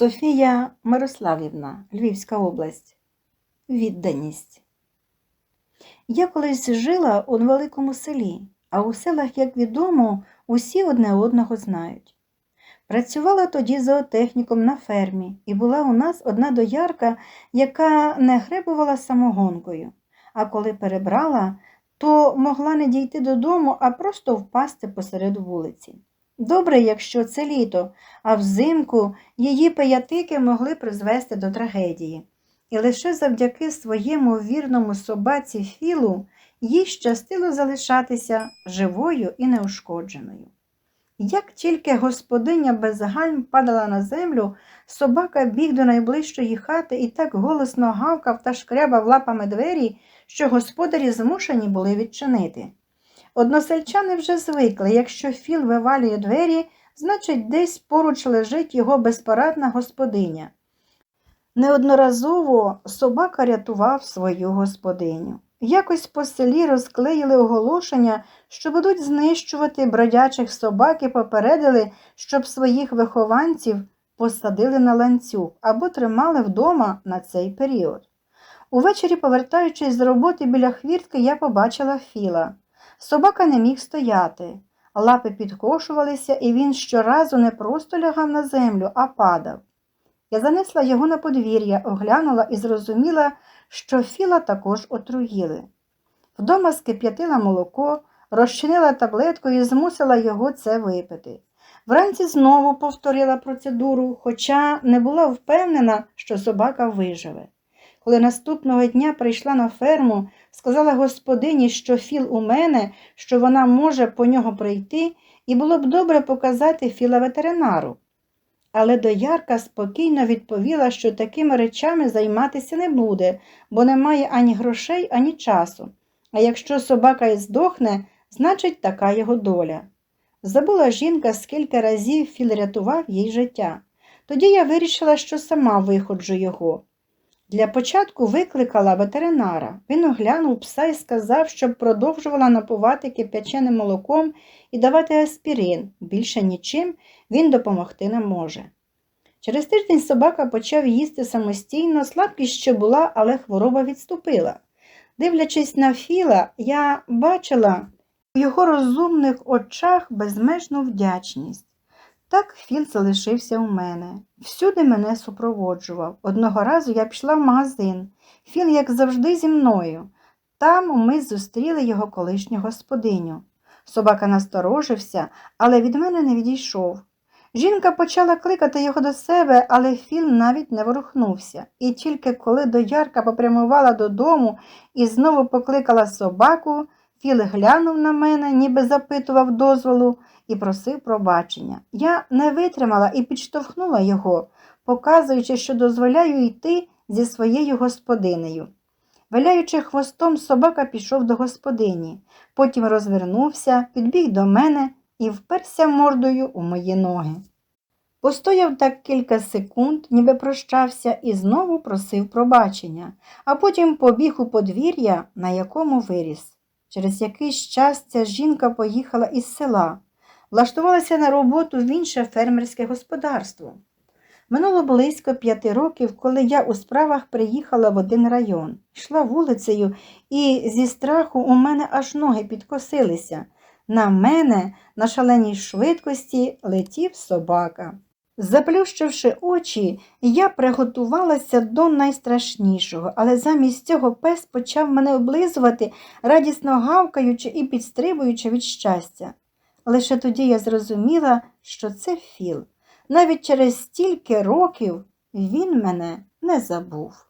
Софія Мирославівна, Львівська область. Відданість. Я колись жила у невеликому селі, а у селах, як відомо, усі одне одного знають. Працювала тоді зоотехніком на фермі, і була у нас одна доярка, яка не гребувала самогонкою, а коли перебрала, то могла не дійти додому, а просто впасти посеред вулиці. Добре, якщо це літо, а взимку її пиятики могли призвести до трагедії. І лише завдяки своєму вірному собаці Філу їй щастило залишатися живою і неушкодженою. Як тільки господиня без гальм падала на землю, собака біг до найближчої хати і так голосно гавкав та шкрябав лапами двері, що господарі змушені були відчинити. Односельчани вже звикли, якщо Філ вивалює двері, значить, десь поруч лежить його безпорадна господиня. Неодноразово собака рятував свою господиню. Якось по селі розклеїли оголошення, що будуть знищувати бродячих собак і попередили, щоб своїх вихованців посадили на ланцюг або тримали вдома на цей період. Увечері, повертаючись з роботи біля хвіртки, я побачила Філа. Собака не міг стояти. Лапи підкошувалися, і він щоразу не просто лягав на землю, а падав. Я занесла його на подвір'я, оглянула і зрозуміла, що Філа також отруїли. Вдома скип'ятила молоко, розчинила таблетку і змусила його це випити. Вранці знову повторила процедуру, хоча не була впевнена, що собака виживе. Коли наступного дня прийшла на ферму, сказала господині, що Філ у мене, що вона може по нього прийти, і було б добре показати Філа ветеринару. Але доярка спокійно відповіла, що такими речами займатися не буде, бо немає ані грошей, ані часу. А якщо собака і здохне, значить така його доля. Забула жінка, скільки разів Філ рятував їй життя. Тоді я вирішила, що сама виходжу його. Для початку викликала ветеринара. Він оглянув пса і сказав, щоб продовжувала напувати кип'яченим молоком і давати аспірин. Більше нічим він допомогти не може. Через тиждень собака почав їсти самостійно, слабкість ще була, але хвороба відступила. Дивлячись на Філа, я бачила в його розумних очах безмежну вдячність. Так Філ залишився у мене. Всюди мене супроводжував. Одного разу я пішла в магазин. Філ, як завжди, зі мною. Там ми зустріли його колишню господиню. Собака насторожився, але від мене не відійшов. Жінка почала кликати його до себе, але Філ навіть не ворухнувся. І тільки коли доярка попрямувала додому і знову покликала собаку, Філ глянув на мене, ніби запитував дозволу і просив пробачення. Я не витримала і підштовхнула його, показуючи, що дозволяю йти зі своєю господинею. Виляючи хвостом, собака пішов до господині, потім розвернувся, підбіг до мене і вперся мордою у мої ноги. Постояв так кілька секунд, ніби прощався, і знову просив пробачення, а потім побіг у подвір'я, на якому виріс. Через якийсь час ця жінка поїхала із села, влаштувалася на роботу в інше фермерське господарство. Минуло близько п'яти років, коли я у справах приїхала в один район, йшла вулицею, і зі страху у мене аж ноги підкосилися. На мене на шаленій швидкості летів собака. Заплющивши очі, я приготувалася до найстрашнішого, але замість цього пес почав мене облизувати, радісно гавкаючи і підстрибуючи від щастя. Лише тоді я зрозуміла, що це Філ. Навіть через стільки років він мене не забув.